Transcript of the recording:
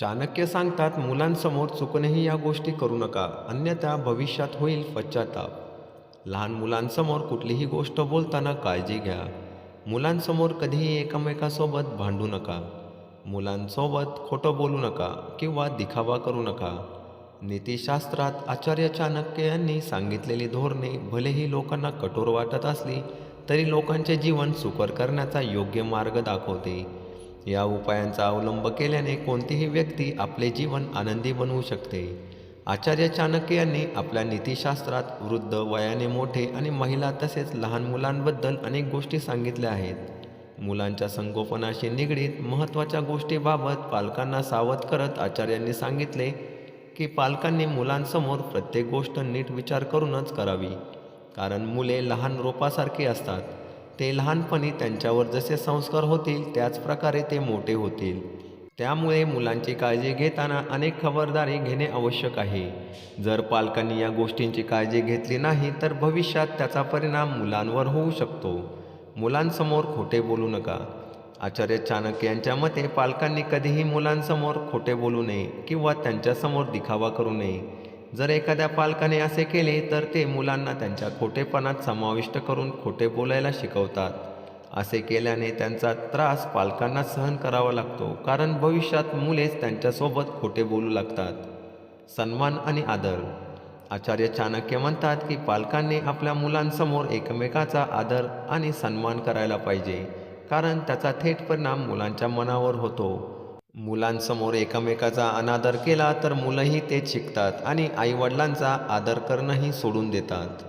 चाणक्य सांगतात मुलांसमोर चुकूनही या गोष्टी करू नका अन्यथा भविष्यात होईल पश्चाताप. लहान मुलांसमोर कुठलीही गोष्ट बोलताना काळजी घ्या. मुलांसमोर कधीही एकमेकासोबत भांडू नका. मुलांसोबत खोटं बोलू नका किंवा दिखावा करू नका. नीतिशास्त्रात आचार्य चाणक्य यांनी सांगितलेली धोरणे भलेही लोकांना कठोर वाटत असली तरी लोकांचे जीवन सुकर करण्याचा योग्य मार्ग दाखवते. या उपायांचा अवलंब केल्याने कोणतीही व्यक्ती आपले जीवन आनंदी बनवू शकते. आचार्य चाणक्य यांनी आपल्या नीतिशास्त्रात वृद्ध वयाने मोठे आणि महिला तसेच लहान मुलांबद्दल अनेक गोष्टी सांगितल्या आहेत. मुलांच्या संगोपनाशी निगडीत महत्त्वाच्या गोष्टीबाबत पालकांना सावध करत आचार्यांनी सांगितले की पालकांनी मुलांसमोर प्रत्येक गोष्ट नीट विचार करूनच करावी. कारण मुले लहान रोपासारखी असतात. ते लहानपणी त्यांच्यावर जसे संस्कार होतील त्याचप्रकारे ते मोठे होतील. त्यामुळे मुलांची काळजी घेताना अनेक खबरदारी घेणे आवश्यक आहे. जर पालकांनी या गोष्टींची काळजी घेतली नाही तर भविष्यात त्याचा परिणाम मुलांवर होऊ शकतो. मुलांसमोर खोटे बोलू नका. आचार्य चाणक्य यांच्या मते पालकांनी कधीही मुलांसमोर खोटे बोलू नये किंवा त्यांच्यासमोर दिखावा करू नये. जर एखाद्या पालकाने असे केले तर ते मुलांना त्यांच्या खोटेपणात समाविष्ट करून खोटे बोलायला शिकवतात. असे केल्याने त्यांचा त्रास पालकांना सहन करावा लागतो कारण भविष्यात मुलेच त्यांच्यासोबत खोटे बोलू लागतात. सन्मान आणि आदर. आचार्य चाणक्य म्हणतात की पालकांनी आपल्या मुलांसमोर एकमेकाचा आदर आणि सन्मान करायला पाहिजे कारण त्याचा थेट परिणाम मुलांच्या मनावर होतो. मुलांसमोर एकमेकाचा अनादर केला तर मुलंही तेच शिकतात आणि आईवडिलांचा आदर करणंही सोडून देतात.